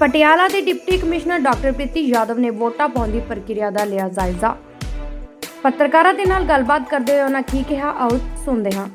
ਪਟਿਆਲਾ ਦੇ deputy commissioner doctor Preeti Yadav ਨੇ ਵੋਟਾਂ ਪਾਉਣ ਦੀ ਪ੍ਰਕਿਰਿਆ ਦਾ ਲਿਆ ਜਾਇਜ਼ਾ। ਪੱਤਰਕਾਰਾਂ ਦੇ ਨਾਲ ਗੱਲਬਾਤ ਕਰਦੇ ਹੋਏ ਉਹਨਾਂ ਕੀ ਕਿਹਾ, ਆਓ ਸੁਣਦੇ ਹਾਂ।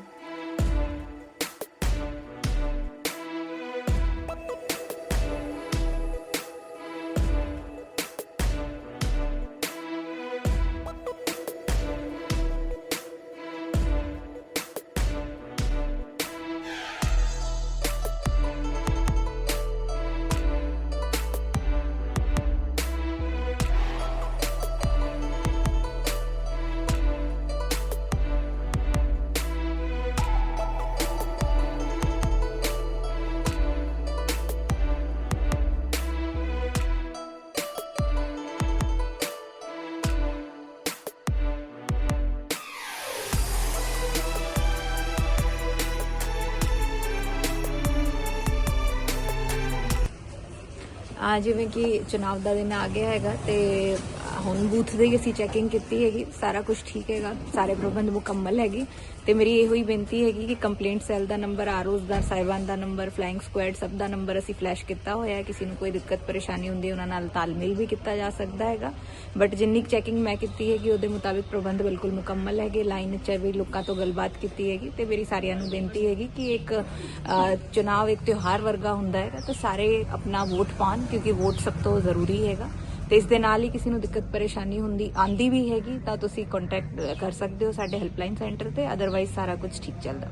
ਜਿਵੇਂ ਕਿ ਚੁਣਾਵ ਦਾ ਦਿਨ ਆ ਗਿਆ ਹੈਗਾ ਤੇ ਹੁਣ ਬੂਥ ਦੀ ਅਸੀਂ ਚੈਕਿੰਗ ਕੀਤੀ ਹੈਗੀ ਸਾਰਾ ਕੁਝ ਠੀਕ ਹੈਗਾ ਸਾਰੇ ਪ੍ਰਬੰਧ ਮੁਕੰਮਲ ਹੈਗੇ ਤੇ ਮੇਰੀ ਇਹੋ ਹੀ ਬੇਨਤੀ ਹੈਗੀ ਕਿ ਕੰਪਲੇਂਟ ਸੈੱਲ ਦਾ ਨੰਬਰ ਆਰਓਸ ਦਾ ਸਾਹਿਬਾਨ ਦਾ ਨੰਬਰ ਫਲਾਈਂਗ ਸਕੁਐਡ ਸਭ ਦਾ ਨੰਬਰ ਅਸੀਂ ਫਲੈਸ਼ ਕੀਤਾ ਹੋਇਆ ਹੈ ਕਿਸੇ ਨੂੰ ਕੋਈ ਦਿੱਕਤ ਪਰੇਸ਼ਾਨੀ ਹੁੰਦੀ ਹੈ ਉਹਨਾਂ ਨਾਲ ਤਾਲਮੇਲ ਵੀ ਕੀਤਾ ਜਾ ਸਕਦਾ ਹੈਗਾ ਬਟ ਜਿੰਨੀ ਚੈਕਿੰਗ ਮੈਂ ਕੀਤੀ ਹੈਗੀ ਉਹਦੇ ਮੁਤਾਬਿਕ ਪ੍ਰਬੰਧ ਬਿਲਕੁਲ ਮੁਕੰਮਲ ਹੈਗੇ ਲਾਈਨ 'ਚ ਵੀ ਲੋਕਾਂ ਤੋਂ ਗੱਲਬਾਤ ਕੀਤੀ ਹੈਗੀ ਤੇ ਮੇਰੀ ਸਾਰਿਆਂ ਨੂੰ ਬੇਨਤੀ ਹੈਗੀ ਕਿ ਇੱਕ ਅ, ਚੁਣਾਵ ਇੱਕ ਤਿਉਹਾਰ ਵਰਗਾ ਹੁੰਦਾ ਹੈਗਾ ਤਾਂ ਸਾਰੇ ਆਪਣਾ ਵੋਟ ਪਾਣ ਕਿਉਂਕਿ ਵੋਟ ਸਭ ਤੋਂ ਜ਼ਰੂਰੀ ਹੈਗਾ ਤੇ ਇਸ ਦੇ ਨਾਲ ਹੀ ਕਿਸੇ ਨੂੰ ਦਿੱਕਤ ਪਰੇਸ਼ਾਨੀ ਹੁੰਦੀ ਆਂਦੀ ਵੀ ਹੈਗੀ ਤਾਂ ਤੁਸੀਂ ਕੰਟੈਕਟ ਕਰ ਸਕਦੇ ਹੋ ਸਾਡੇ ਹੈਲਪਲਾਈਨ ਸੈਂਟਰ ਤੇ ਅਦਰਵਾਈਜ਼ ਸਾਰਾ ਕੁਝ ਠੀਕ ਚੱਲਦਾ।